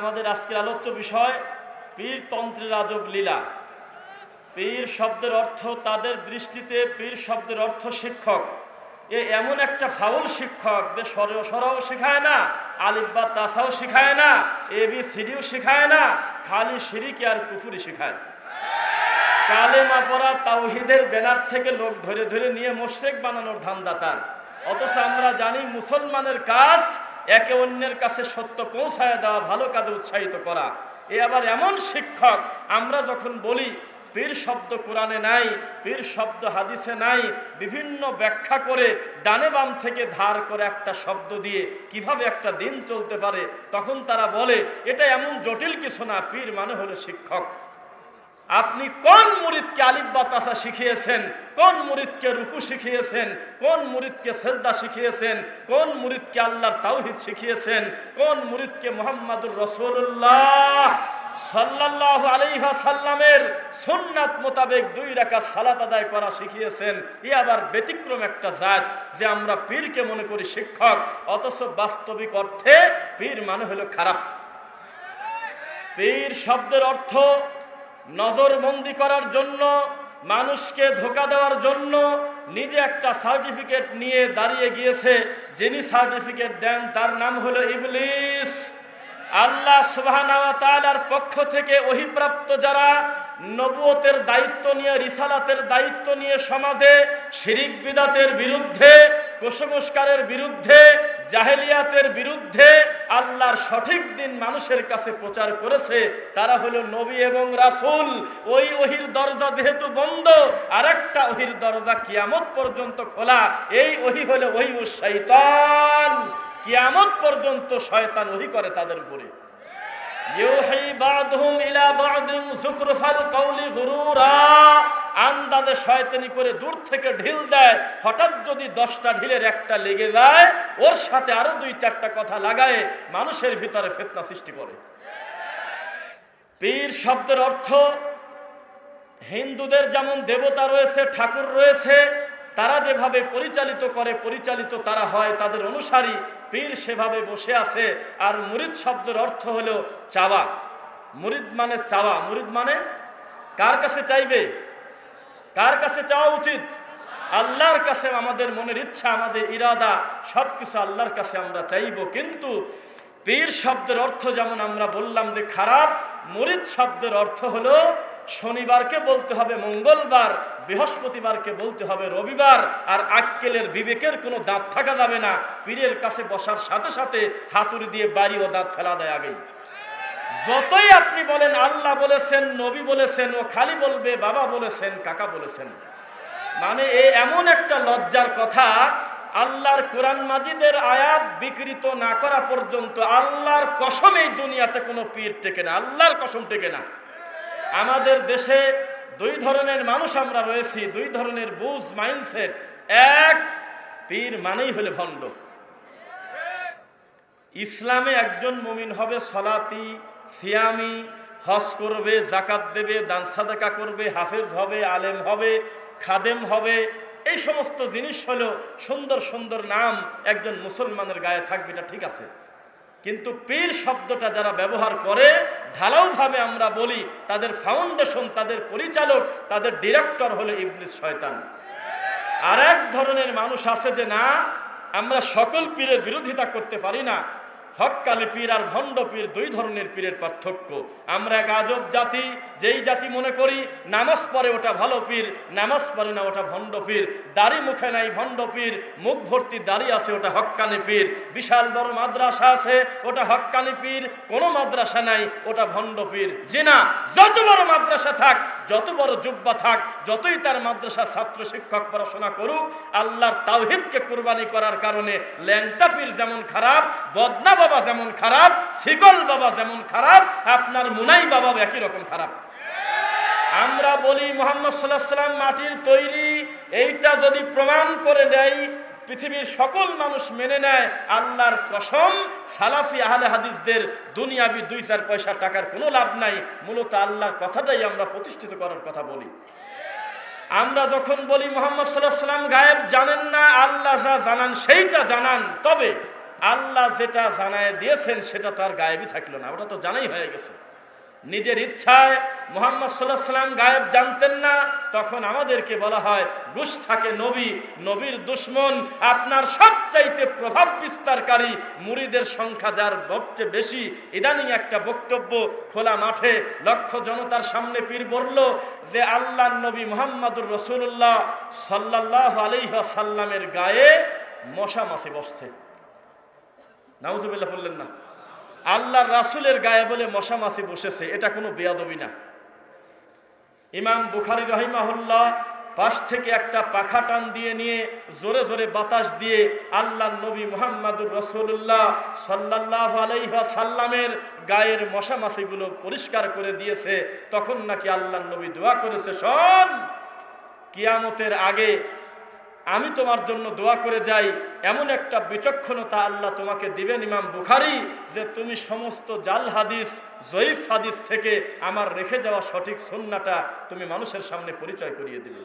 আমাদের আজকের আলোচ্য বিষয়, পীর তন্ত্রের আজব লীলা। পীর শব্দের অর্থ তাদের দৃষ্টিতে, পীর শব্দের অর্থ শিক্ষক। এ এমন একটা ফাউল শিক্ষক যে সরেও শেখায় না, আলিফ বা তাসাও শেখায় না, এ বি সিডিও শেখায় না, খালি সিরিকে আর কুফুরি শেখায়। কালেমা পড়া তাওহিদের ব্যানার থেকে লোক ধরে ধরে নিয়ে মোশেক বানানোর ধান্দা তার। অথচ আমরা জানি মুসলমানের কাজ একে অন্যের কাছে সত্য পৌঁছায় দেওয়া, ভালো কাজে উৎসাহিত করা। এ আবার এমন শিক্ষক, আমরা যখন বলি, পীর শব্দ কোরআনে নাই, পীর শব্দ হাদিসে নাই, বিভিন্ন ব্যাখ্যা করে ডানে বাম থেকে ধার করে একটা শব্দ দিয়ে কীভাবে একটা দিন চলতে পারে, তখন তারা বলে, এটা এমন জটিল কিছু না, পীর মানে হলো শিক্ষক। আপনি কোন মুরিদকে আলিফ বা তাসা শিখিয়েছেন? কোন মুরিদকে রুকু শিখিয়েছেন? কোন মুরিদকে সেজদা শিখিয়েছেন? কোন মুরিদকে আল্লাহর তাওহিদ শিখিয়েছেন? কোন মুরিদকে মোহাম্মদুর রসুল্লাহ সাল্লাহ আলাইহা সাল্লামের সুন্নাত মোতাবেক দুই রাকাত সালাত আদায় করা শিখিয়েছেন। এ আবার ব্যতিক্রম একটা জাত যে আমরা পীরকে মনে করি শিক্ষক, অথচ বাস্তবিক অর্থে পীর মানে হলো খারাপ। পীর শব্দের অর্থ নজরবন্দি করার জন্য, মানুষকে ধোকা দেওয়ার জন্য নিজে একটা সার্টিফিকেট নিয়ে দাঁড়িয়ে গিয়েছে। যিনি সার্টিফিকেট দেন, তার নাম হলো ইবলিস। আল্লাহ সুবাহর পক্ষ থেকে অহিপ্রাপ্ত যারা নবুয়তের দায়িত্ব নিয়ে, রিসালাতের দায়িত্ব নিয়ে সমাজে শিরিক বিদাতের বিরুদ্ধে কুসংস্কারের বিরুদ্ধে, জাহেলিয়াতের বিরুদ্ধে আল্লাহর সঠিক দিন মানুষের কাছে প্রচার করেছে। তারা হলো নবী এবং রাসূল। ওই ওহির দরজা যেহেতু বন্ধ, আরেকটা ওহির দরজা কিয়ামত পর্যন্ত খোলা। এই ওহি হলো ওহি শৈতান কিয়ামত পর্যন্ত শয়তান ওহি করে তাদের উপরে। শয়তানি করে দূর থেকে ঢিল দেয়। হঠাৎ যদি দশটা ঢিলের একটা লেগে যায়, ওর সাথে আরও দুই চারটা কথা লাগায় মানুষের ভিতরে ফেতনা সৃষ্টি করে। পীর শব্দের অর্থ, হিন্দুদের যেমন দেবতা রয়েছে, ঠাকুর রয়েছে, তারা যেভাবে পরিচালিত করে, পরিচালিত তারা হয়, তাদের অনুসারী পীর সেভাবে বসে আছে। আর মুরিদ শব্দের অর্থ হলো চাওয়া। মুরিদ মানে চাওয়া। মুরিদ মানে কার কাছে চাইবে? কার কাছে চাওয়া উচিত? আল্লাহর কাছে আমাদের মনের ইচ্ছা, আমাদের ইরাদা সব কিছু আল্লাহর কাছে আমরা চাইব। কিন্তু পীর শব্দের অর্থ যেমন আমরা বললাম যে খারাপ, মুরিদ শব্দের অর্থ হলো শনিবারকে বলতে হবে, মঙ্গলবার বৃহস্পতিবারকে বলতে হবে রবিবার, আর আক্কেলের বিবেকের কোনো দাঁত থাকা যাবে না। পীরের কাছে বসার সাথে সাথে হাতুড়ি দিয়ে বাড়ি ও দাঁত ফেলা দেয় আগেই। যতই আপনি বলেন, আল্লাহ বলেছেন, নবী বলেছেন, ও খালি বলবে, বাবা বলেছেন, কাকা বলেছেন। মানে এ এমন একটা লজ্জার কথা, আল্লাহর কোরআন মাজিদের আয়াত বিকৃত না করা পর্যন্ত আল্লাহর কসম এই দুনিয়াতে কোনো পীর টেকে না, আল্লাহর কসম টেকে না। আমাদের দেশে দুই ধরনের মানুষ আমরা রয়েছি, দুই ধরনের বুঝ মাইন্ডসেট এক, পীর মানেই হলে ভণ্ড। ইসলামে একজন মুমিন হবে, সলাতি, সিয়ামি, হজ করবে জাকাত দেবে, দান সাদাকা করবে, হাফেজ হবে, আলেম হবে, খাদেম হবে। এই সমস্ত জিনিস হলো সুন্দর সুন্দর নাম একজন মুসলমানের গায়ে থাকবে, এটা ঠিক আছে। কিন্তু পীর শব্দটা যারা ব্যবহার করে, ঢালাওভাবে আমরা বলি, তাদের ফাউন্ডেশন তাদের পরিচালক, তাদের ডিরেক্টর হলো ইবলিস শয়তান। আর এক ধরনের মানুষ আছে যে না, আমরা সকল পীরের বিরোধিতা করতে পারি না হককালী পীর আর ভণ্ড পীর দুই ধরনের পীরের পার্থক্য। আমরা এক আজব জাতি, যেই জাতি মনে করি নামাজ পড়ে ওটা ভালো পীর, নামাজ পড়ে না ওটা ভণ্ড পীর। দাড়ি মুখে নাই ভণ্ড পীর, মুখ ভর্তি দাড়ি আছে ওটা হক্কানি পীর। বিশাল বড় মাদ্রাসা আছে, ওটা হক্কানি পীর। কোনো মাদ্রাসা নাই, ওটা ভণ্ড পীর। যে না, যত বড় মাদ্রাসা থাক, যত বড় জুব্বা থাক, যতই তার মাদ্রাসা ছাত্র, শিক্ষক পড়াশোনা করুক, আল্লাহর তাওহিদকে কোরবানি করার কারণে ল্যাংটা পীর যেমন খারাপ বদনা বাবা যেমন খারাপ, শিকল বাবা যেমন খারাপ, আপনার মুনাই বাবা একই রকম খারাপ। আমরা বলি মোহাম্মদ সাল্লাহ সাল্লাম মাটির তৈরি, এইটা যদি প্রমাণ করে দেয়, পৃথিবীর সকল মানুষ মেনে নেয়, আল্লাহর কসম, সালাফি আহলে হাদিসদের দুনিয়াবি দুই চার পয়সা টাকার কোনো লাভ নাই, মূলত আল্লাহর কথাটাই আমরা প্রতিষ্ঠিত করার কথা বলি। আমরা যখন বলি মোহাম্মদ সাল্লাহ সাল্লাম গায়েব জানেন না, আল্লাহ যা জানান সেইটা জানান, তবে আল্লাহ যেটা জানায় দিয়েছেন, সেটা তো আর গায়েবই থাকল না, ওটা তো জানাই হয়ে গেছে। নিজের ইচ্ছায় মোহাম্মদ সাল্লাহ সাল্লাম গায়েব জানতেন না, তখন আমাদেরকে বলা হয়, গুস থাকে নবী, নবীর দুশ্মন আপনার সবচাইতে প্রভাব বিস্তারকারী মুড়িদের সংখ্যা যার সবচেয়ে বেশি। ইদানিং একটা বক্তব্য খোলা মাঠে লক্ষ জনতার সামনে পীর বলল যে আল্লাহ নবী মোহাম্মদুর রসুল্লাহ সাল্লাহ আলহাসাল্লামের গায়ে মশা মাসে বসছে। নাউজুবিল্লাহ বললেন না। আল্লাহর রাসুলের গায়ে বলে মশা মাছি বসেছে, এটা কোনো বেয়াদবি না। ইমাম বুখারি রহিমাহুল্লাহ পাশ থেকে একটা পাখা টান দিয়ে নিয়ে জোরে জোরে বাতাস দিয়ে আল্লাহ নবী মোহাম্মদুর রসুল্লাহ সাল্লাহ আলাইহা সাল্লামের গায়ের মশা মাছিগুলো পরিষ্কার করে দিয়েছে, তখন নাকি আল্লাহ নবী দোয়া করেছে, শোন, কিয়ামতের আগে আমি তোমার জন্য দোয়া করে যাই, এমন একটা বিচক্ষণতা আল্লাহ তোমাকে দিবেন ইমাম বুখারি, যে তুমি সমস্ত জাল হাদিস, জয়ীফ হাদিস থেকে আমার রেখে যাওয়া সঠিক সন্নাটা তুমি মানুষের সামনে পরিচয় করিয়ে দিবে।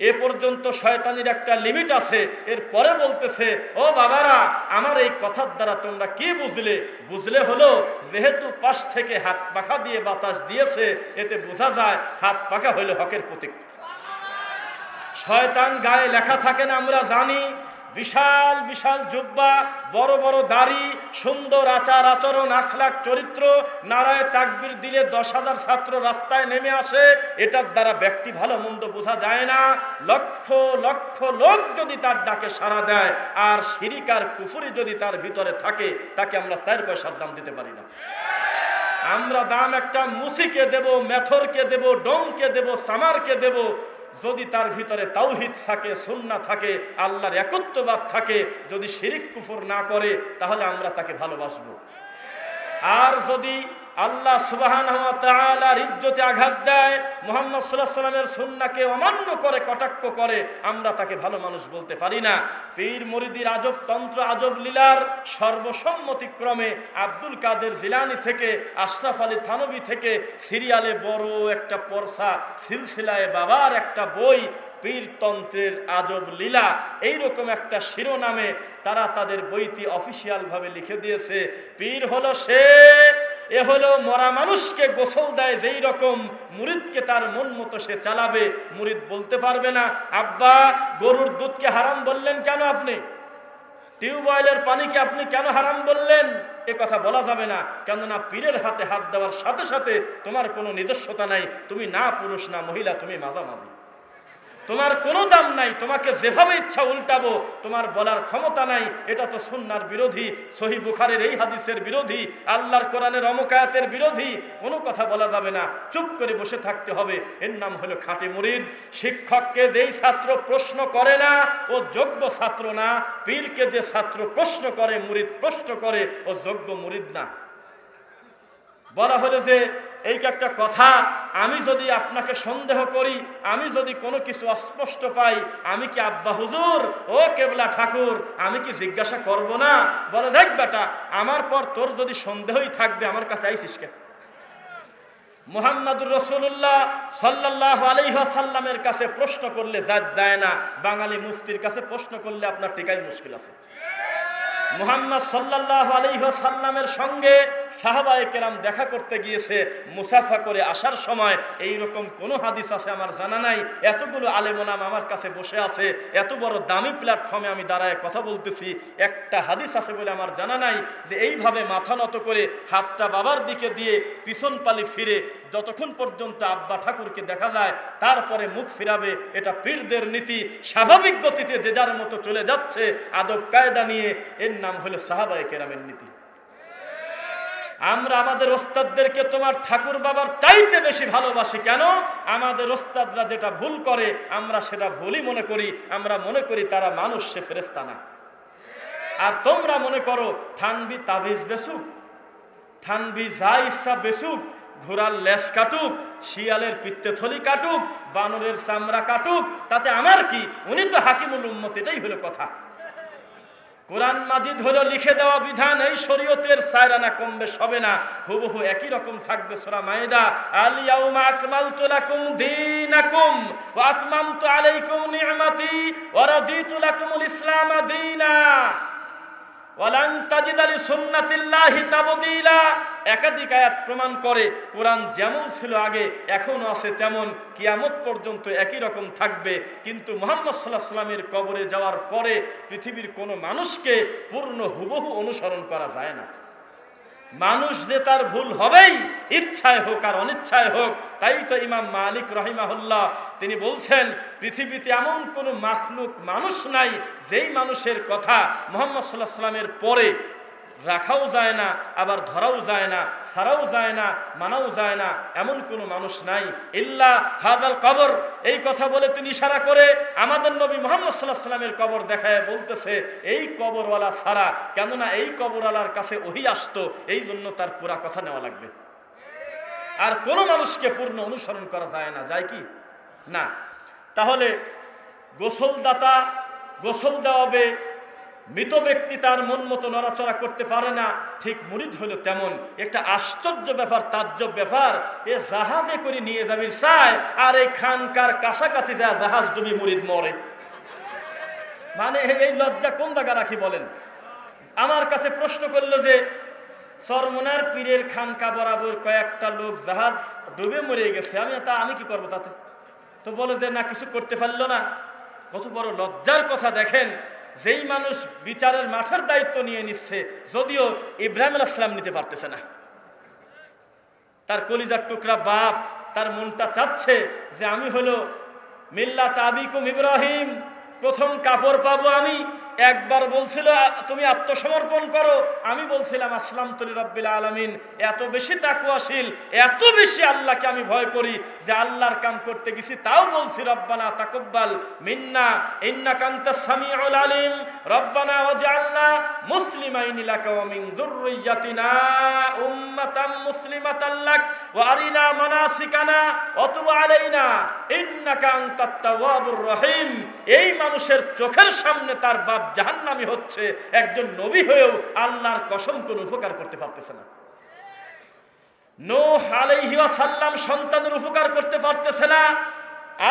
এ পর্যন্ত শয়তানির একটা লিমিট আছে, এর পরে বলতেছে, ও বাবারা, আমার এই কথার দ্বারা তোমরা কি বুঝলে? বুঝলে হলো, যেহেতু পাশ থেকে হাত পাখা দিয়ে বাতাস দিয়েছে, এতে বোঝা যায় হাত পাখা হইল হকের প্রতীক। শয়তান গায়ে লেখা থাকে না, আমরা জানি। বিশাল বিশাল জুব্বা, বড় বড় দাড়ি, সুন্দর আচার, আচরণ আখলাক চরিত্র। নারায় তাকবির দিলে দশ হাজার ছাত্র রাস্তায় নেমে আসে। এটার দ্বারা ব্যক্তি ভালো, মন্দ বোঝা যায় না। লক্ষ লক্ষ লোক যদি তার ডাকে সাড়া দেয়, আর সিরিকার কুফুরি যদি তার ভিতরে থাকে, তাকে আমরা চার পয়সার দাম দিতে পারি না। আমরা দাম একটা মুসিকে দেব, মেথরকে দেব, ডোমকে দেব, সামারকে দেব। যদি তার ভিতরে তাওহিদ থাকে সুন্না থাকে, আল্লাহর একত্ববাদ থাকে, যদি শিরিক কুফর না করে, তাহলে আমরা তাকে ভালোবাসবো। আর যদি আল্লাহ সুবাহান ইজ্জতে আঘাত দেয়, মোহাম্মদ সাল্লাহ সাল্লামের সুন্নাকে অমান্য করে, কটাক্ষ করে, আমরা তাকে ভালো মানুষ বলতে পারি না। পীর মরিদির আজব তন্ত্র আজব লীলার সর্বসম্মতিক্রমে আব্দুল কাদের জিলানি থেকে, আশরাফ আলী থানবী থেকে সিরিয়ালে বড় একটা পরসা, সিলসিলায় বাবার একটা বই পীরতন্ত্রের আজব লীলা। এইরকম একটা শিরোনামে তারা তাদের বইটি অফিসিয়ালভাবে লিখে দিয়েছে। পীর হলো সে এ হলো মরা মানুষকে গোসল দেয় যেই রকম মুরিদকে তার মন মতো সে চালাবে, মুরিদ বলতে পারবে না। আব্বা, গরুর দুধকে হারাম বললেন কেন আপনি? টিউবওয়েলের পানিকে আপনি কেন হারাম বললেন? এ কথা বলা যাবে না। কেননা পীরের হাতে হাত দেওয়ার সাথে সাথে তোমার কোনো নিজস্বতা নাই। তুমি না পুরুষ, না মহিলা, তুমি মাঝামাঝি। তোমার কোনো দাম নাই, তোমাকে যেভাবে ইচ্ছা উল্টাবো, তোমার বলার ক্ষমতা নাই। এটা তো সুন্নার বিরোধী, সহি বুখারের এই হাদিসের বিরোধী, আল্লাহর কোরআনের অমকায়াতের বিরোধী, কোনো কথা বলা যাবে না। চুপ করে বসে থাকতে হবে। এর নাম হলো খাঁটি মুরিদ। শিক্ষককে যেই ছাত্র প্রশ্ন করে না, ও যোগ্য ছাত্র না, পীরকে যে ছাত্র প্রশ্ন করে, মুরিদ প্রশ্ন করে, ও যোগ্য মুরিদ না। বলা হলো যে, এই একটা কথা, আমি যদি আপনাকে সন্দেহ করি, আমি যদি কোনো কিছু অস্পষ্ট পাই, আমি কি আব্বা হুজুর? ও কেবলা ঠাকুর, আমি কি জিজ্ঞাসা করব না? বলে, দেখ বেটা, আমার পর তোর যদি সন্দেহই থাকবে, আমার কাছে আইসিস কে মোহাম্মদুর রসুল্লাহ সাল্লাহ আলহাসাল্লামের কাছে প্রশ্ন করলে যা যায় না। বাঙালি মুফতির কাছে প্রশ্ন করলে আপনার টিকাই মুশকিল আছে। মুহাম্মদ সাল্লাহ আলহিহাসাল্লামের সঙ্গে সাহাবায়ে কেরাম দেখা করতে গিয়েছে, মুসাফা করে আসার সময় এই রকম কোনো হাদিস আছে আমার জানা নাই। এতগুলো আলেমোনাম আমার কাছে বসে আছে, এত বড় দামি প্ল্যাটফর্মে আমি দাঁড়ায় কথা বলতেছি। একটা হাদিস আছে বলে আমার জানা নাই যে এইভাবে মাথা নত করে হাতটা বাবার দিকে দিয়ে পিছন পালি ফিরে যতক্ষণ পর্যন্ত আব্বা ঠাকুরকে দেখা যায়, তারপরে মুখ ফিরাবে, এটা পীরদের নীতি। স্বাভাবিক গতিতে যে যার মতো চলে যাচ্ছে আদব কায়দা নিয়ে এর নাম হলো সাহাবায়ে কেরামের নীতি। আমরা আমাদের ওস্তাদদেরকে তোমার ঠাকুর বাবার চাইতে বেশি ভালোবাসি কেন? আমাদের ওস্তাদরা যেটা ভুল করে, আমরা সেটা ভুলই মনে করি। আমরা মনে করি তারা মানুষ, সে ফেরেস্তা না। আর তোমরা মনে করো, থানবি তাবিজ বেসুক, থানবি যা ইচ্ছা বেসুক, ঘোড়ার লেস কাটুক, শিয়ালের পিত্তেথলি কাটুক, বানরের চামড়া কাটুক, তাতে আমার কি? উনি তো হাকিমুল উম্মত, এটাই হলো কথা। কোরআন মাজিদ হলো লিখে দেওয়া বিধান, এই শরীয়তের সায়রানা কমবে, সবে না। হুবহু একই রকম থাকবে সোরা মায়েদা। আলিয়াউমা আকমালতু লাকুম দীনাকুম ওয়া আতমামতু আলাইকুম নি'মাতি ওয়া রাদিতু লাকুমুল ইসলাম দীনা। ওয়ালান তাজিদ আলী সুন্নাতিল্লাহি তাবদিলা। একাধিক আয়াত প্রমাণ করে, কোরআন যেমন ছিল আগে, এখনও আছে তেমন, কিয়ামত পর্যন্ত একই রকম থাকবে। কিন্তু মোহাম্মদ সাল্লাহ সাল্লামের কবরে যাওয়ার পরে পৃথিবীর কোনো মানুষকে পূর্ণ হুবহু অনুসরণ করা যায় না। মানুষ যে তার ভুল হবেই, ইচ্ছায় হোক আর অনিচ্ছায় হোক, তাই তো ইমাম মালিক রহিমাহুল্লাহ, তিনি বলছেন, পৃথিবীতে এমন কোনো মাখলুক মানুষ নাই, যেই মানুষের কথা মোহাম্মদ সাল্লাহ সাল্লামের পরে রাখাও যায় না, আবার ধরাও যায় না, সারাও যায় না, মানাও যায় না, এমন কোনো মানুষ নাই। ইল্লা হাদাল কবর। এই কথা বলে তিনি ইশারা করে আমাদের নবী মোহাম্মদ সাল্লাহ সাল্লামের কবর দেখায়, বলতেছে, এই কবরওয়ালা সারা, কেননা এই কবরওয়ালার কাছে ওহি আসতো, এই জন্য তার পুরা কথা নেওয়া লাগবে। আর কোনো মানুষকে পূর্ণ অনুসরণ করা যায় না, যায় কি? না। তাহলে গোসলদাতা গোসল দেওয়াবে মৃত ব্যক্তি তার মন মতো নড়াচড়া করতে পারে না, ঠিক মুরিদ হলো তেমন। একটা আশ্চর্য ব্যাপার, তাজ্জব ব্যাপার, এ জাহাজে করে নিয়ে যাবির চায়, আর এই খানকার কাছাকাছি যা জাহাজ ডুবি মুরিদ মরে। মানে এই লজ্জা কোন জায়গা রাখি বলেন? আমার কাছে প্রশ্ন করল যে, সরমনার পীরের খানকা বরাবর কয়েকটা লোক জাহাজ ডুবে মরে গেছে, আমি তা আমি কি করব তাতে? তো বলে যে, না, কিছু করতে পারল না। কত বড় লজ্জার কথা দেখেন। যেই মানুষ বিচারের মাঠের দায়িত্ব নিয়ে নিচ্ছে, যদিও ইব্রাহিম আলাইসলাম নিতে পারতেছে না। তার কলিজার টুকরা বাপ, তার মনটা চাচ্ছে যে আমি হলো মিল্লা তাবিকুম ইব্রাহিম, প্রথম কাপড় পাবো আমি একবার বলছিল, তুমি আত্মসমর্পণ করো। আমি বলছিলাম, আসলাম তলি রব্বিল আলমিন। এত বেশি তাকুয়াশীল, এত বেশি আল্লাহকে আমি ভয় করি যে আল্লাহর কাম করতে গেছি। তাও বলছি, রব্বানা তাকব্বাল মিন্না ইন্না কান্তা সামিউল আলিম। রব্বানা ওয়াজআলনা মুসলিমাইন লাকা ওয়া মিন যুররিয়াতিনা উম্মাতাম মুসলিমাতাল লাক ওয়া আরিনা মানাসিকানা ওয়া তুব আলাইনা। ইন্নাকা আনতাত তাওয়াবুর রহিম। এই মানুষের চোখের সামনে তার বাপ জাহান্নামী হচ্ছে, একজন নবী হয়েও আল্লাহর কসম কোনো উপকার করতে পারতেছে না। নোহ আলাইহিয়া সাল্লাম সন্তানের উপকার করতে পারতেছে না।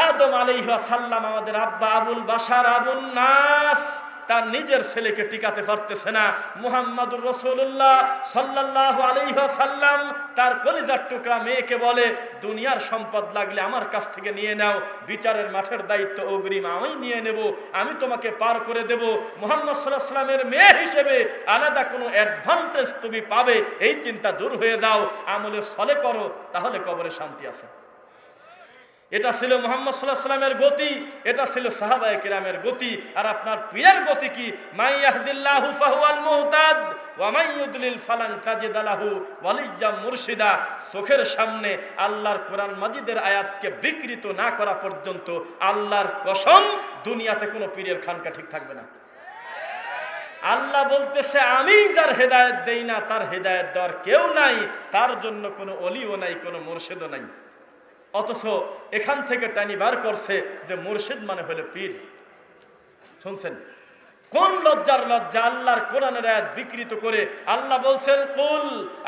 আদম আলাইহিয়া সাল্লাম আমাদের আব্বা আবুল বাসার আবুল নাস তার নিজের ছেলেকে টিকাতে পারতেছে না। মুহাম্মাদুর রসুল্লাহ সাল্লাহ আলাইহি সাল্লাম তার কলিজার টুকরা মেয়েকে বলে, দুনিয়ার সম্পদ লাগলে আমার কাছ থেকে নিয়ে নাও, বিচারের মাঠের দায়িত্ব অগ্রিম আমি নিয়ে নেব, আমি তোমাকে পার করে দেব। মোহাম্মদ সাল্লাহ সাল্লামের মেয়ে হিসেবে আলাদা কোনো অ্যাডভান্টেজ তুমি পাবে, এই চিন্তা দূর হয়ে যাও, আমলে সলে করো, তাহলে কবরে শান্তি আছে। এটা ছিল মোহাম্মদ সাল্লাহ সাল্লামের গতি, এটা ছিল সাহাবায়ে কিরামের গতি। আর আপনার পীরের গতি কি? মাইয়াহদিল্লাহু ফাহুয়াল মুহতাদ, ওয়া মাইয়ুদলিল ফালান তাজিদ লাহু ওয়ালিজ্জাম মুরশিদা। চোখের সামনে আল্লাহর কোরআন মাজিদের আয়াতকে বিকৃত না করা পর্যন্ত আল্লাহর কসম দুনিয়াতে কোনো পীরের খানকা ঠিক থাকবে না। আল্লাহ বলতেছে, আমি যার হেদায়েত দেই না, তার হেদায়েত দেওয়ার কেউ নাই, তার জন্য কোনো অলিও নাই, কোনো মুর্শিদও নাই। অথচ এখান থেকে টানি বার করছে যে মুর্শিদ মানে হলো পীর। শুনছেন? কোন লজ্জার লজ্জা আল্লাহর কোরআনের আয়াত বিকৃত করে আল্লাহ বলছেন, কুল,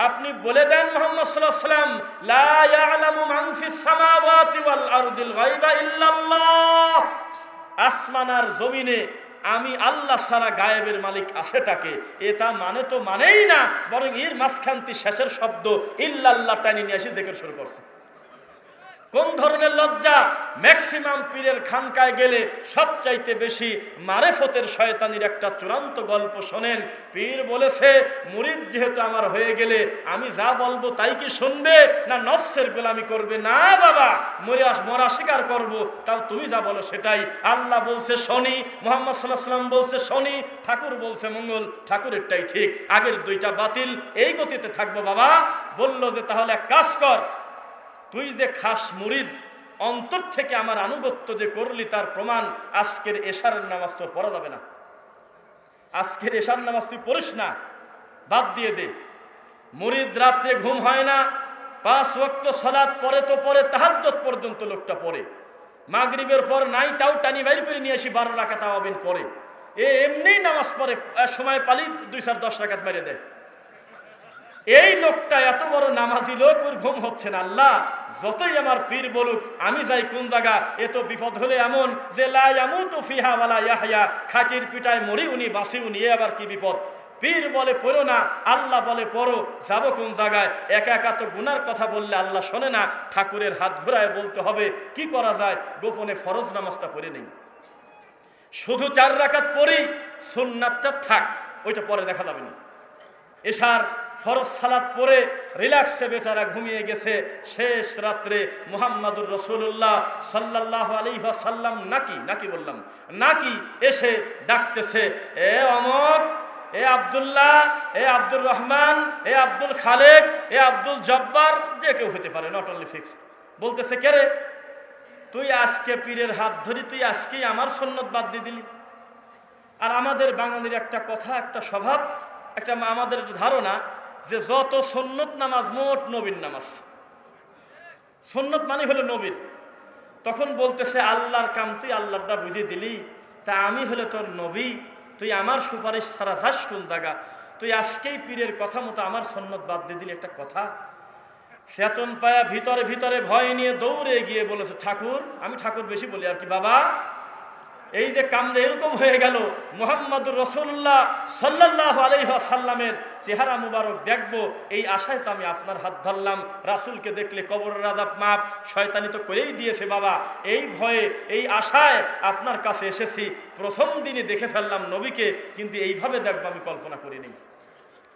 আপনি বলে দেন মোহাম্মদ সাল্লাল্লাহু সাল্লাম লা ইয়ালামু মান ফিস সামাওয়াতি ওয়াল আরদিল গায়বা ইল্লাল্লাহ। আসমান আর জমিনে আমি আল্লাহ সারা গায়েবের মালিক আছেটাকে? এটা মানে তো মানেই না, বরং এর মাঝখানটি শেষের শব্দ, ইল্লাল্লাহ টানি নিয়ে এসে জেকের শুরু করছে। কোন ধরনের লজ্জা? ম্যাক্সিমাম পীরের খানকায় গেলে সবচাইতে বেশি মারেফতের শয়তানির একটা চূড়ান্ত গল্প শোনেন। পীর বলেছে, মুরিদ যেহেতু আমার হয়ে গেলে আমি যা বলব তাই কি শুনবে? না নফসের গোলামি করবে? না বাবা, মরে আস, মরা স্বীকার করব। তাও তুমি যা বলো সেটাই। আল্লাহ বলছে, শনি। মোহাম্মদ সাল্লাহ সাল্লাম বলছে, শনি। ঠাকুর বলছে, মঙ্গল। ঠাকুরেরটাই ঠিক। আগের দুইটা বাতিল, এই গতিতে থাকব বাবা। বলল যে, তাহলে এক কাজ কর। তুই যে খাস মুরিদ, অন্তর থেকে আমার আনুগত্য যে করলি তার প্রমাণ আজকের এশারের নামাজ তোর পড়া যাবে না। আজকের এশার নামাজ তুই পড়িস না, বাদ দিয়ে দে। মুরিদ রাত্রে ঘুম হয় না, পাঁচ ওয়াক্ত সালাত পরে তো পরে তাহাজ্জত পর্যন্ত লোকটা পড়ে। মাগরিবের পর নাই তাও টানি বাইর করে নিয়ে আসি, বারো রাখাত আওয়াবিন পরে। এ এমনি নামাজ পড়ে সময় পালি দুই চার দশ রাখাত মেরে দেয়। এই লোকটা এত বড় নামাজি লোক, ওর ঘুম হচ্ছে না। আল্লাহ, যতই আমার পীর বলুক, আমি যাই কোন জায়গা, এ তো বিপদ হলে এমন যে লায়ামু তো ফিহা ওয়ালা ইয়াহয়া, খাটির পিটায় মরি উনি, বাসি উনি আবার কি বিপদ? পীর বলে, পড়ো না, আল্লাহ বলে, পড়ো, যাব কোন জায়গায়? একা একা তো গুনার কথা বললে আল্লাহ শোনে না, ঠাকুরের হাত ঘোরায় বলতে হবে, কি করা যায়? গোপনে ফরজ নামাজটা পড়ে নেই। শুধু চার রাকাত পরেই সুন্নাতটা থাক, ওইটা পরে দেখা যাবে না। এশার ফরজ সালাত পরে রিল্যাক্সে বেচারা ঘুমিয়ে গেছে। শেষ রাত্রে মোহাম্মদুর রসুল্লাহ সাল্লাহ আলিহাসাল্লাম নাকি নাকি বললাম, নাকি এসে ডাকতেছে, এ অমক এ আবদুল্লাহ, এ আব্দুর রহমান, এ আব্দুল খালেক, এ আব্দুল জব্বার, যে কেউ হতে পারে নট অনলি ফিক্স বলতেছে, কে রে? তুই আজকে পীরের হাত ধরি, তুই আজকেই আমার সন্ন্যত বাদ দিয়ে দিলি। আর আমাদের বাঙালির একটা কথা, একটা স্বভাব, একটা আমাদের ধারণা যে যত সন্ন্যত নামাজ মোট নবীন নামাজ। সন্ন্যত মানে হলো নবীর। তখন বলতেছে, আল্লাহর কাম তুই আল্লাহটা বুঝিয়ে দিলি। তা আমি হলে তোর নবী। তুই আমার সুপারিশ ছাড়া যাস কোন জায়গা? তুই আজকেই পীরের কথা মতো আমার সন্ন্যত বাদ দিয়ে দিলি একটা কথা? চেতন পায়া ভিতরে ভিতরে ভয় নিয়ে দৌড়ে গিয়ে বলেছে, ঠাকুর, আমি ঠাকুর বেশি বলি, আর কি বাবা? এই যে কামড়ে এরকম হয়ে গেল, মোহাম্মদুর রসুল্লাহ সাল্লাহ আলহাসাল্লামের চেহারা মুবারক দেখব, এই আশায় তো আমি আপনার হাত ধরলাম। রাসুলকে দেখলে কবর রাজাব মাপ, শয়তানি তো করেই দিয়েছে বাবা। এই ভয়ে, এই আশায় আপনার কাছে এসেছি, প্রথম দিনই দেখে ফেললাম নবীকে, কিন্তু এইভাবে দেখব আমি কল্পনা করিনি।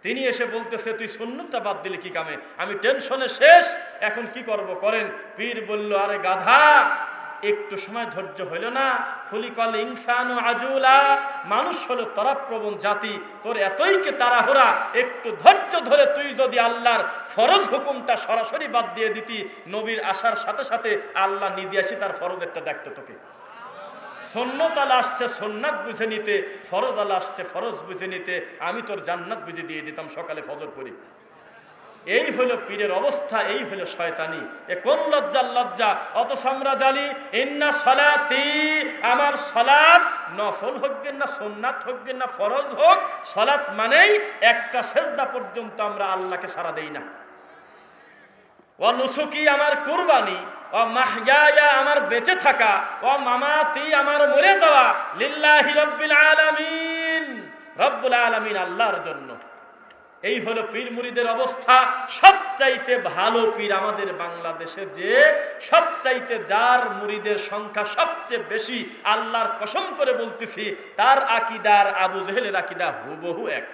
তিনি এসে বলতেছে, তুই সুন্নতটা বাদ দিলে কি কামে? আমি টেনশনে শেষ, এখন কি করব করেন? পীর বলল, আরে গাধা একটু সময় ধৈর্য হইল না। ফুলিকল ইনসান আজুলা। মানুষ হলো তরাপ্রবণ জাতি। তোর এতই এতইকে তাড়াহুড়া? একটু ধৈর্য ধরে তুই যদি আল্লাহর ফরজ হুকুমটা সরাসরি বাদ দিয়ে দিতি, নবীর আসার সাথে সাথে আল্লাহ নিজে আসি তার ফরজেরটা দেখতো তোকে। সন্ন্যত আলা আসছে সন্ন্যাত বুঝে নিতে ফরজ আলা আসছে, ফরজ বুঝে নিতে। আমি তোর জান্নাত বুঝে দিয়ে দিতাম সকালে ফজর করি এই হলো পীরের অবস্থা, এই হলো শয়তানি। এ কোন লজ্জার লজ্জা? অত আমরা জানি ইন্না সলাতি আমার সলাৎ নফল হোক না সোননাথ হোক না ফরজ হোক সলাৎ মানেই একটা সেজদা পর্যন্ত আমরা আল্লাহকে সারা দেই না। ও নুসুকি আমার কুরবানি ও মাহয়ায়া আমার বেঁচে থাকা ও মামাতি আমার মরে যাওয়া লিল্লাহি রব্বিল আলামিন রব্বুল আলামিন আল্লাহর জন্য। এই হলো পীর মুড়িদের অবস্থা। সবচাইতে ভালো পীর আমাদের বাংলাদেশে যে, সবচাইতে যার মুড়িদের সংখ্যা সবচেয়ে বেশি আল্লাহর কসম করে বলতেছি, তার আকিদার আবু জেহেলের আকিদা হুবহু এক।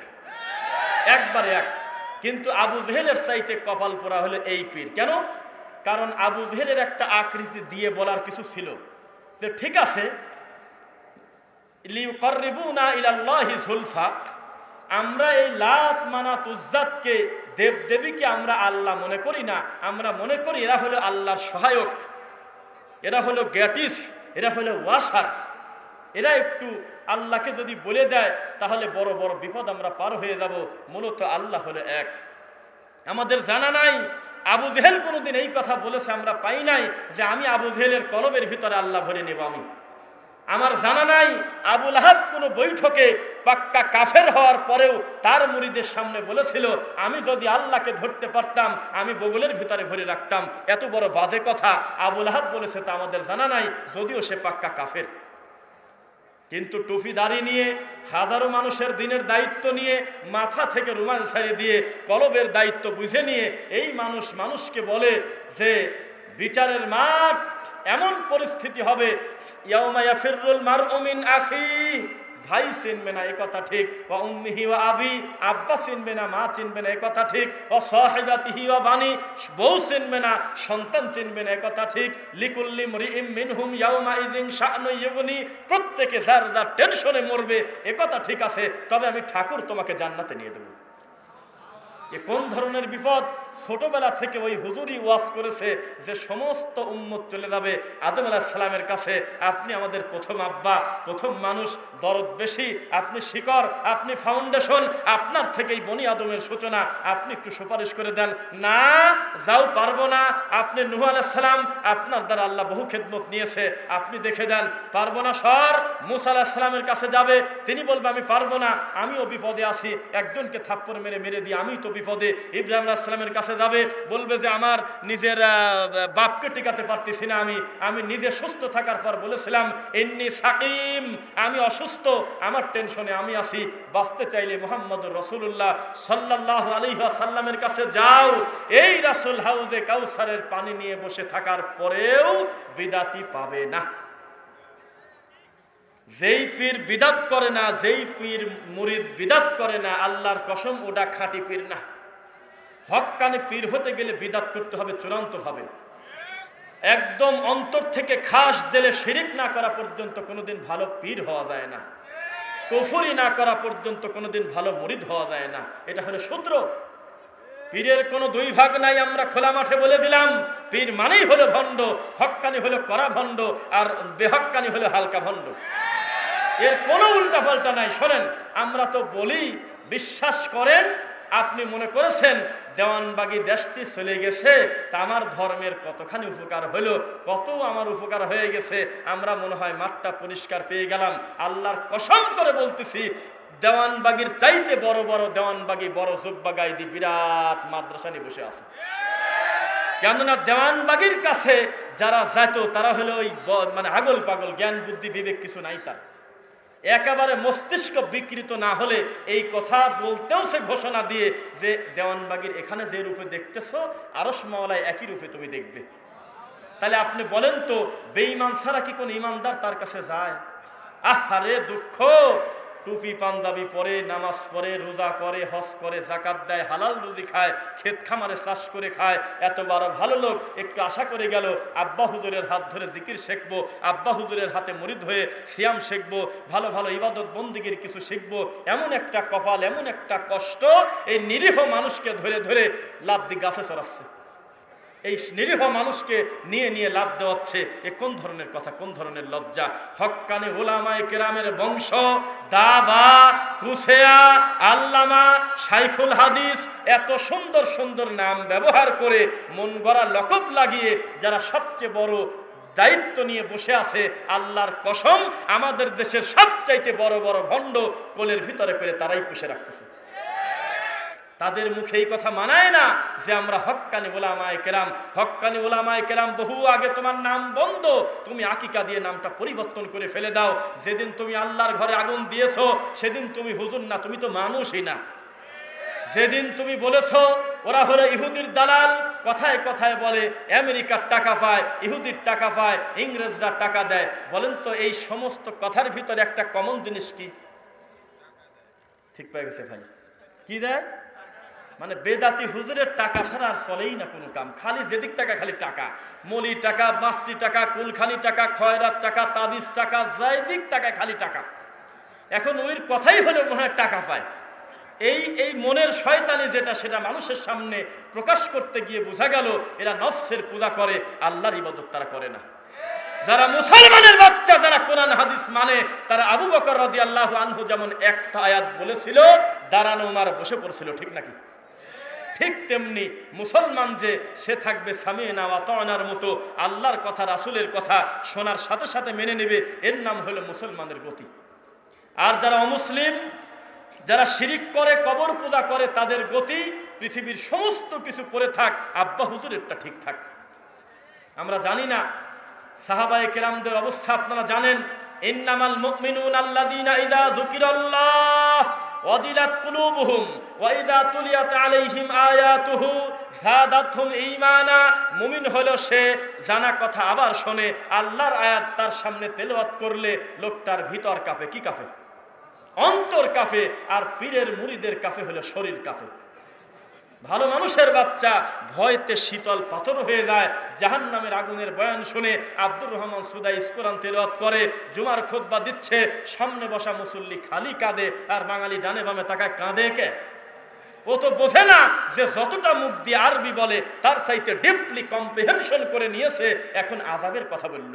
একবারে এক। কিন্তু আবু জেহেলের চাইতে কপাল পোড়া হলো এই পীর। কেন? কারণ আবু জেহেলের একটা আকৃতি দিয়ে বলার কিছু ছিল যে, ঠিক আছে লিউ কর্রিবুনা ইলাল্লাহি জুলফা। আমরা এই লাত মানাত উজ্জাতকে দেব দেবীকে আমরা আল্লাহ মনে করি না, আমরা মনে করি এরা হলো আল্লাহর সহায়ক, এরা হলো গ্যাটিস, এরা হলো ওয়াসার। এরা একটু আল্লাহকে যদি বলে দেয়, তাহলে বড় বড় বিপদ আমরা পার হয়ে যাব, মূলত আল্লাহ হলো এক। আমাদের জানা নাই, আবু জেহেল কোনোদিন এই কথা বলেছে, আমরা পাই নাই যে আমি আবু জেহেলের কলবের ভিতরে আল্লাহ ভরে নেব আমি। আমার জানা নাই, আবুল আহাব কোনো বৈঠকে পাক্কা কাফের হওয়ার পরেও তার মুড়িদের সামনে বলেছিল, আমি যদি আল্লাহকে ধরতে পারতাম, আমি বগলের ভিতরে ভরে রাখতাম। এত বড় বাজে কথা। আবুল আহাব বলেছে, তা আমাদের জানা নাই, যদিও সে পাক্কা কাফের। কিন্তু টুপি দাড়ি নিয়ে, হাজারো মানুষের দিনের দায়িত্ব নিয়ে, মাথা থেকে রুমাল ছাড়িয়ে দিয়ে, কলবের দায়িত্ব বুঝে নিয়ে, এই মানুষ মানুষকে বলে যে বিচারের মাঠ, এমন পরিস্থিতি হবে মারউমিন আখি, ভাই চিনবে না এ কথা ঠিক ও আবি, আব্বা চিনবে না, মা চিনবে না এ কথা ঠিক, ও সাহেবাতিহি ও বাণী বউ চিনবে না, সন্তান চিনবে না এ কথা ঠিক, লিকুল্লি মরিইম মিনহুম ইয়াউমা ইদিন শানু ইউগনি, প্রত্যেকে যার যার টেনশনে মরবে, এ কথা ঠিক আছে, তবে আমি ঠাকুর তোমাকে জান্নাতে নিয়ে দেবো। এ কোন ধরনের বিপদ? ছোটবেলা থেকে ওই হুজুরি ওয়াজ করেছে যে সমস্ত উম্মত চলে যাবে আদম আলাহ সালামের কাছে। আপনি আমাদের প্রথম আব্বা, প্রথম মানুষ, দরদ বেশি, আপনি শিকর আপনি ফাউন্ডেশন আপনার থেকেই বনি আদমের সূচনা। আপনি একটু সুপারিশ করে দেন, না, যাও পারব না। আপনি নুহ আলাহ সালাম আপনার দ্বারা আল্লাহ বহু খেদমত নিয়েছে। আপনি দেখে দেন পারব না সর, মুসা আলাহ সালামের কাছে যাবে। তিনি বলবে, আমি পারব না, আমিও বিপদে আছি। একজনকে থাপ্পড় মেরে মেরে দিই আমি তো বিপদে। ইব্রাহিম আসসালামের কাছে যাবে, বলবে যে আমার নিজের বাপকে টিকাতে পারতেছি না আমি আমি নিজে সুস্থ থাকার পর বলেছিলাম এমনি সাকিম, আমি অসুস্থ, আমার টেনশনে আমি আছি, বাঁচতে চাইলে মোহাম্মদ রসুল্লাহ সাল্লাহ আলহাসাল্লামের কাছে যাও। এই রাসুল হাউজে কাউসারের পানি নিয়ে বসে থাকার পরেও বিদাতি পাবে না। যেই পীর বিদাত করে না, যেই পীর মুরিদ বিদাত করে না, আল্লাহর কসম, ওটা খাঁটি পীর না। হক্কানি পীর হতে গেলে বিদাত করতে হবে চূড়ান্তভাবে। একদম অন্তর থেকে খাস দিলে শিরিক না করা পর্যন্ত কোনোদিন ভালো পীর হওয়া যায় না। কফুরি না করা পর্যন্ত কোনোদিন ভালো মুরিদ হওয়া যায় না। এটা হলো সূত্র। পীরের কোনো দুই ভাগ নাই আমরা খোলা মাঠে বলে দিলাম। পীর মানেই হলো ভণ্ড হক্কানি হলো করা ভণ্ড, আর বেহক্কানি হলো হালকা ভণ্ড। এর কোনো উল্টা পাল্টা নাই। শোনেন, আমরা তো বলি, বিশ্বাস করেন, আপনি মনে করেছেন দেওয়ানবাগি দেশটি চলে গেছে, তা আমার ধর্মের কতখানি উপকার হলো, কত আমার উপকার হয়ে গেছে, আমরা মনে হয় মাঠটা পরিষ্কার পেয়ে গেলাম। আল্লাহর কসম করে বলতেছি, দেওয়ানবাগির চাইতে বড় বড় দেওয়ানবাগি, বড় জুব্বাগাইদি বিরাট মাদ্রাসা নিয়ে বসে আছে। কেননা দেওয়ানবাগির কাছে যারা যেত তারা হলো ওই মানে আগল পাগল, জ্ঞান, বুদ্ধি, বিবেক কিছু নাই তার। একেবারে মস্তিষ্ক বিকৃত না হলে এই কথা বলতেও সে ঘোষণা দিয়ে যে, দেওয়ানবাগির এখানে যে রূপে দেখতেছ আরস মাওলায় একই রূপে তুমি দেখবে। তাহলে আপনি বলেন তো, বেঈমান ছাড়া কি কোন ইমানদার তার কাছে যায়? আহারে, দুঃখ! টুপি পাঞ্জাবি পরে, নামাজ পড়ে রোজা করে, হজ করে জাকাত দেয়, হালাল রুজি খায়, ক্ষেত খামারে চাষ করে খায়, এত বড় ভালো লোক একটু আশা করে গেল, আব্বা হুজুরের হাত ধরে জিকির শিখব, আব্বা হুজুরের হাতে মরিদ হয়ে সিয়াম শিখব, ভালো ভালো ইবাদত বন্দিগির কিছু শিখব, এমন একটা কপাল, এমন একটা কষ্ট, এই নিরীহ মানুষকে ধরে ধরে লাভ দি গাছে চড়াচ্ছে। এই নিরীহ মানুষকে নিয়ে নিয়ে লাভ দেওয়াচ্ছে। এ কোন ধরনের কথা? কোন ধরনের লজ্জা? হক্কানি ওলামায় কেরামের বংশ, দাবা, কুসেয়া, আল্লামা সাইফুল হাদিস, এত সুন্দর সুন্দর নাম ব্যবহার করে মন গড়া লকব লাগিয়ে যারা সবচেয়ে বড় দায়িত্ব নিয়ে বসে আছে, আল্লাহর কসম, আমাদের দেশের সবচাইতে বড় বড় ভণ্ড কোলের ভিতরে করে তারাই পুষে রাখতেছে। তাদের মুখে এই কথা মানায় না যে আমরা হক্কানি ওলামায় কেরাম। হক্কানি ওলামায় কেরাম, বহু আগে তোমার নাম বন্ধ। তুমি আকিকা দিয়ে নামটা পরিবর্তন করে ফেলে দাও। যেদিন তুমি আল্লাহর ঘরে আগুন দিয়েছ, সেদিন তুমি হুজুর না, তুমি তো মানুষই না। যেদিন তুমি বলেছ, ওরা হলো ইহুদির দালাল, কথায় কথায় বলে, আমেরিকার টাকা পায়, ইহুদির টাকা পায়, ইংরেজরা টাকা দেয়। বলেন তো, এই সমস্ত কথার ভিতরে একটা কমন জিনিস কি? ঠিক পেয়ে গেছে ভাই। কি দেয়? মানে বেদাতি হুজুরের টাকা ছাড়া আর চলেই না কোনো কাম। খালি যেদিক টাকা, খালি টাকা। মলি টাকা মাস্তি টাকা, কুলখানি টাকা, খয়রাত টাকা, তাবিজ টাকা দিক টাকা খালি টাকা। এখন ওইর কথাই হলে মনে হয় টাকা পায়। এই এই মনের শয়তানি যেটা, সেটা মানুষের সামনে প্রকাশ করতে গিয়ে বোঝা গেল, এরা নফসের পূজা করে, আল্লাহর ইবাদত তারা করে না। যারা মুসলমানের বাচ্চা, যারা কোরআন, হাদিস মানে তারা আবু বকর রদি আল্লাহ আনহু যেমন একটা আয়াত বলেছিল, দাঁড়ানো মার বসে পড়ছিল, ঠিক নাকি? ঠিক তেমনি মুসলমান যে সে থাকবে সামিনা ওয়াতনার মতো আল্লাহর কথা, রাসুলের কথা শোনার সাথে সাথে মেনে নেবে, এর নাম হলো মুসলমানের গতি। আর যারা অমুসলিম, যারা শিরিক করে, কবর পূজা করে, তাদের গতি পৃথিবীর সমস্ত কিছু করে থাক। আব্বা হুজুরেরটা ঠিক থাক। আমরা জানি না, সাহাবায়ে কেরামদের অবস্থা আপনারা জানেন। ইন্নামাল মুমিনুন আল্লাযীনা ইযা যুকিরাল্লাহ। ওয়াজিলাত কুলুবুহুম ওয়াইদা তুলিয়াত আলাইহিম আয়াতুহু যাদাতহুম ঈমানা। মুমিন হলো সে, জানা কথা আবার শোনে, আল্লাহর আয়াত তার সামনে তেলাওয়াত করলে লোকটার ভিতর কাঁপে, কি কাঁপে? অন্তর কাফে আর পীরের মুড়িদের কাফে হলো শরীর কাফে ভালো মানুষের বাচ্চা ভয়তে শীতল পাথর হয়ে যায়। জাহান নামের আগুনের বয়ান শুনে আব্দুর রহমান সুদা ইস্কোরান তেলাওয়াত করে, জুমার খোদবা দিচ্ছে, সামনে বসা মুসল্লি খালি কাঁদে, আর বাঙালি ডানে বামে তাকায়, কাঁদে কে? ও তো বোঝে না যে যতটা মুখ দিয়ে আরবি বলে, তার চাইতে ডিপলি কম্প্রিহেনশন করে নিয়েছে, এখন আজাবের কথা বলল।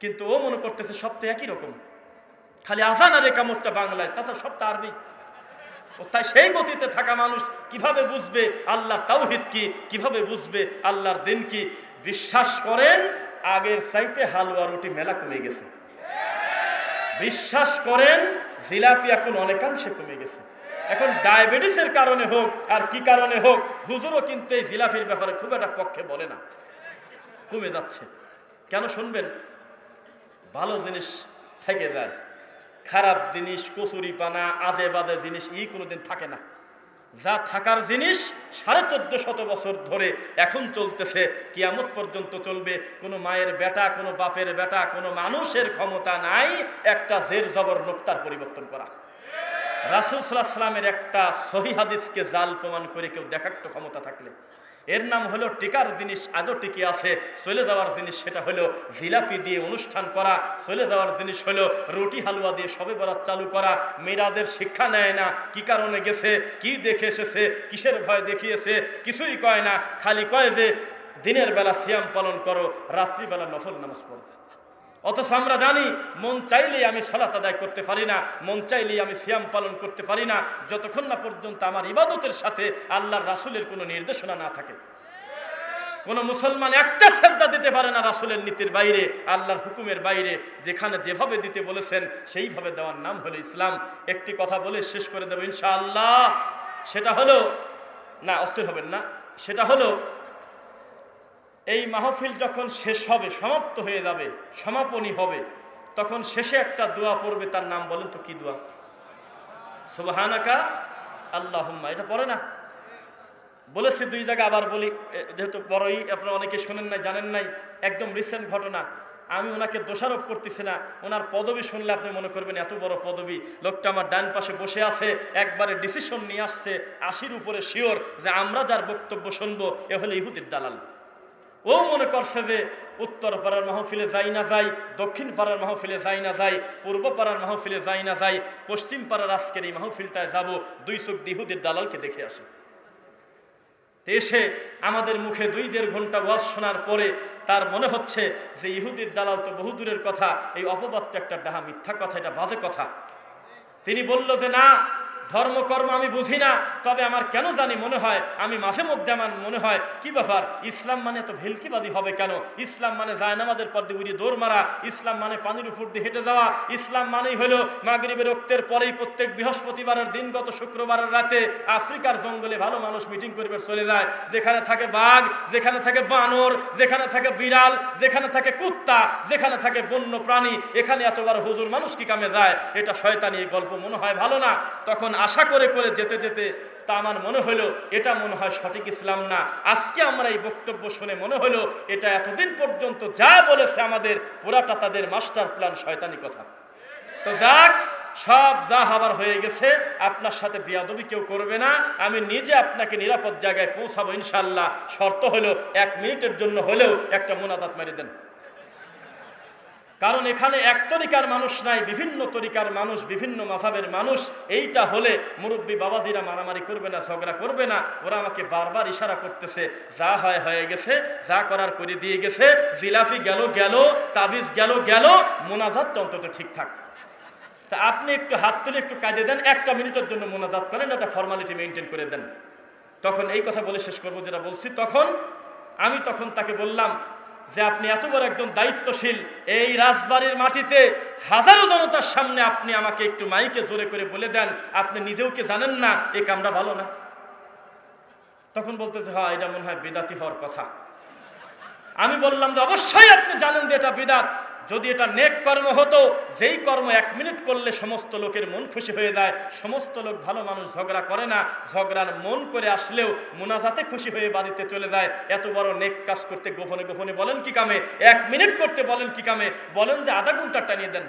কিন্তু ও মনে করতেছে সব তো একই রকম। খালি আজান আর একামতটা বাংলায়, তাছাড়া সবটা আরবি। তাই সেই গতিতে থাকা মানুষ কীভাবে বুঝবে আল্লাহ তাওহিদ কি? কীভাবে বুঝবে আল্লাহর দিন কি? বিশ্বাস করেন, আগের চাইতে হালুয়া রুটি মেলা কমে গেছে। বিশ্বাস করেন, জিলাপি এখন অনেকাংশে কমে গেছে। এখন ডায়াবেটিসের কারণে হোক আর কি কারণে হোক, হুজুরও কিন্তু এই জিলাপির ব্যাপারে খুব একটা পক্ষে বলে না। কমে যাচ্ছে। কেন শুনবেন? ভালো জিনিস থেকে যায়। খারাপ জিনিস, কচুরি পানা, আজে বাজে জিনিস, ই কোনোদিন থাকে না। যা থাকার জিনিস সাড়ে চোদ্দ শত বছর ধরে এখন চলতেছে, কিয়ামত পর্যন্ত চলবে। কোনো মায়ের বেটা, কোনো বাপের বেটা, কোনো মানুষের ক্ষমতা নাই, একটা জের জবর নোক্তার পরিবর্তন করা। রাসুল সাল্লাহ সাল্লামের একটা সহি হাদিসকে জাল প্রমাণ করে কেউ দেখার তো ক্ষমতা থাকলে। এর নাম হলো টিকার জিনিস আদৌ টিকে আছে। চলে যাওয়ার জিনিস সেটা হলো জিলাপি দিয়ে অনুষ্ঠান করা, চলে যাওয়ার জিনিস হলো রুটি হালুয়া দিয়ে সবে বরাত চালু করা। মেয়েরাদের শিক্ষা নেয় না, কি কারণে গেছে, কি দেখে এসেছে, কিসের ভয় দেখিয়েছে, কিছুই কয় না, খালি কয় যে, দিনের বেলা সিয়াম পালন করো, রাত্রিবেলা নফল নামাজ পড়ো। অথচ আমরা জানি, মন চাইলেই আমি সলাত আদায় করতে পারি না, মন চাইলেই আমি সিয়াম পালন করতে পারি না। যতক্ষণ না পর্যন্ত আমার ইবাদতের সাথে আল্লাহর রাসুলের কোনো নির্দেশনা না থাকে। কোন মুসলমান একটা শ্রদ্ধা দিতে পারে না রাসুলের নীতির বাইরে, আল্লাহর হুকুমের বাইরে, যেখানে যেভাবে দিতে বলেছেন, সেইভাবে দেওয়ার নাম হলো ইসলাম। একটি কথা বলে শেষ করে দেবো ইনশাআল্লাহ। সেটা হলো, না, অস্থির হবেন না। সেটা হলো এই মাহফিল যখন শেষ হবে, সমাপ্ত হয়ে যাবে, সমাপনী হবে, তখন শেষে একটা দোয়া পড়বে, তার নাম বলেন তো কি দোয়া? সুবাহানাকা আল্লাহ এটা পড়ে না? বলেছি দুই জায়গা আবার বলি যেহেতু বড়ই আপনারা অনেকে শোনেন নাই, জানেন নাই, একদম রিসেন্ট ঘটনা। আমি ওনাকে দোষারোপ করতেছি না, ওনার পদবি শুনলে আপনি মনে করবেন, এত বড় পদবি। লোকটা আমার ডান পাশে বসে আছে, একবারে ডিসিশন নিয়ে আসছে, আশির উপরে শিওর যে আমরা যার বক্তব্য শুনব, এ হলো ইহুদির দালাল। ও মনে করছে যে উত্তর পাড়ার মাহফিলে যাই না যাই, দক্ষিণ পাড়ার মাহফিলে যাই না যাই, পূর্ব পাড়ার মাহফিলে যাই না যাই, পশ্চিম পাড়ার আজকের এই মাহফিলটায় যাব, দুই চোখ দিহুদের দালালকে দেখে আসে। এসে আমাদের মুখে দুই দেড় ঘণ্টা ওয়াজ শোনার পরে তার মনে হচ্ছে যে ইহুদির দালাল তো বহুদূরের কথা, এই অপবাদটা একটা ডাহা মিথ্যা কথা, এটা বাজে কথা। তিনি বলল যে না ধর্মকর্ম আমি বুঝি না, তবে আমার কেন জানি মনে হয়, আমি মাঝে মধ্যে আমার মনে হয়, কি ব্যাপার? ইসলাম মানে এত ভেলকিবাদী হবে কেন? ইসলাম মানে জায়নামাজের পর দিয়ে উড়িয়ে দৌড় মারা, ইসলাম মানে পানির উপর দিয়ে হেঁটে দেওয়া ইসলাম মানেই হলো মাগরিবের রক্তের পরেই প্রত্যেক বৃহস্পতিবারের দিন গত শুক্রবারের রাতে আফ্রিকার জঙ্গলে ভালো মানুষ মিটিং করবে চলে যায়। যেখানে থাকে বাঘ, যেখানে থাকে বানর, যেখানে থাকে বিড়াল, যেখানে থাকে কুত্তা, যেখানে থাকে বন্য প্রাণী, এখানে এতবার হুজুর মানুষ কি কামে যায়? এটা শয়তানি গল্প মনে হয় ভালো না? তখন আশা করে করে যেতে যেতে তা আমার মনে হলো, এটা মনে হয় সঠিক ইসলাম না। আজকে আমরা এই বক্তব্য শুনে মনে হলো, এটা এতদিন পর্যন্ত যা বলেছে আমাদের, পুরাটা তাদের মাস্টার প্ল্যান শয়তানি কথা। তো যাক, সব যা হবার হয়ে গেছে, আপনার সাথে বিয়াদবি কেউ করবে না। আমি নিজে আপনাকে নিরাপদ জায়গায় পৌঁছাবো ইনশাল্লাহ শর্ত হলো, এক মিনিটের জন্য হলেও একটা মোনাজাত মেরে দেন। কারণ এখানে এক তরিকার মানুষ নাই, বিভিন্ন তরিকার মানুষ, বিভিন্ন মাথাবের মানুষ। এইটা হলে মুরব্বী বাবাজিরা মারামারি করবে না, ঝগড়া করবে না। ওরা আমাকে বারবার ইশারা করতেছে, যা হয়, হয়ে গেছে, যা করার করে দিয়ে গেছে জিলাফি গেল গেল, তাবিজ গেল গেল, মোনাজাত অন্তত ঠিকঠাক তা আপনি একটু হাত তুলে একটু কাজে দেন, একটা মিনিটের জন্য মোনাজাত করেন, একটা ফর্মালিটি মেনটেন করে দেন। তখন এই কথা বলে শেষ করব যেটা বলছি। তখন আমি তখন তাকে বললাম যে আপনি এত বড় একজন দায়িত্বশীল এই রাজবাড়ির মাটিতে হাজারো জনতার সামনে আপনি আমাকে একটু মাইকে জোরে করে বলে দেন, আপনি নিজেও কি জানেন না এই কামরা ভালো না? তখন বলতেছে হ্যাঁ এটা মনে হয় বেদাতি হওয়ার কথা। আমি বললাম যে, অবশ্যই আপনি জানেন যে এটা বিদাত। যদি এটা নেক কর্ম হতো, যেই কর্ম এক মিনিট করলে সমস্ত লোকের মন খুশি হয়ে যায়, সমস্ত লোক ভালো মানুষ, ঝগড়া করে না, ঝগড়ার মন করে আসলেও মোনাজাতে খুশি হয়ে বাড়িতে চলে যায়। এত বড় নেক কাজ করতে গোপনে গোপনে বলেন কি কামে? এক মিনিট করতে বলেন কি কামে? বলেন যে আধা ঘণ্টা টানিয়ে দেন।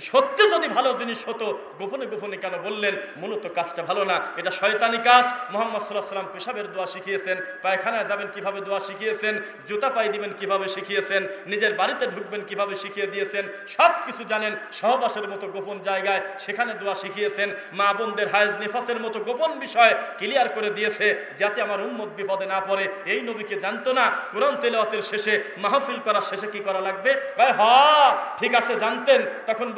সত্যি যদি ভালো জিনিস হতো, গোপনে গোপনে কেন বললেন, মূলত কাজটা ভালো না। এটা শয়তানি কাজ। মোহাম্মদ সাল্লাহ সাল্লাম পেশাবের দোয়া শিখিয়েছেন। পায়খানায় যাবেন কীভাবে দোয়া শিখিয়েছেন, জুতা পাই দিবেন কীভাবে শিখিয়েছেন, নিজের বাড়িতে ঢুকবেন কীভাবে শিখিয়ে দিয়েছেন সব কিছু জানেন। সহবাসের মতো গোপন জায়গায় সেখানে দোয়া শিখিয়েছেন। মা বোনদের হায়েজ নিফাসের মতো গোপন বিষয় ক্লিয়ার করে দিয়েছে, যাতে আমার উম্মত বিপদে না পড়ে। এই নবীকে জানতো না, কোরআন তেলাওয়াতের শেষে মাহফিল করার শেষে কি করা লাগবে? হ, ঠিক আছে, জানতেন। তখন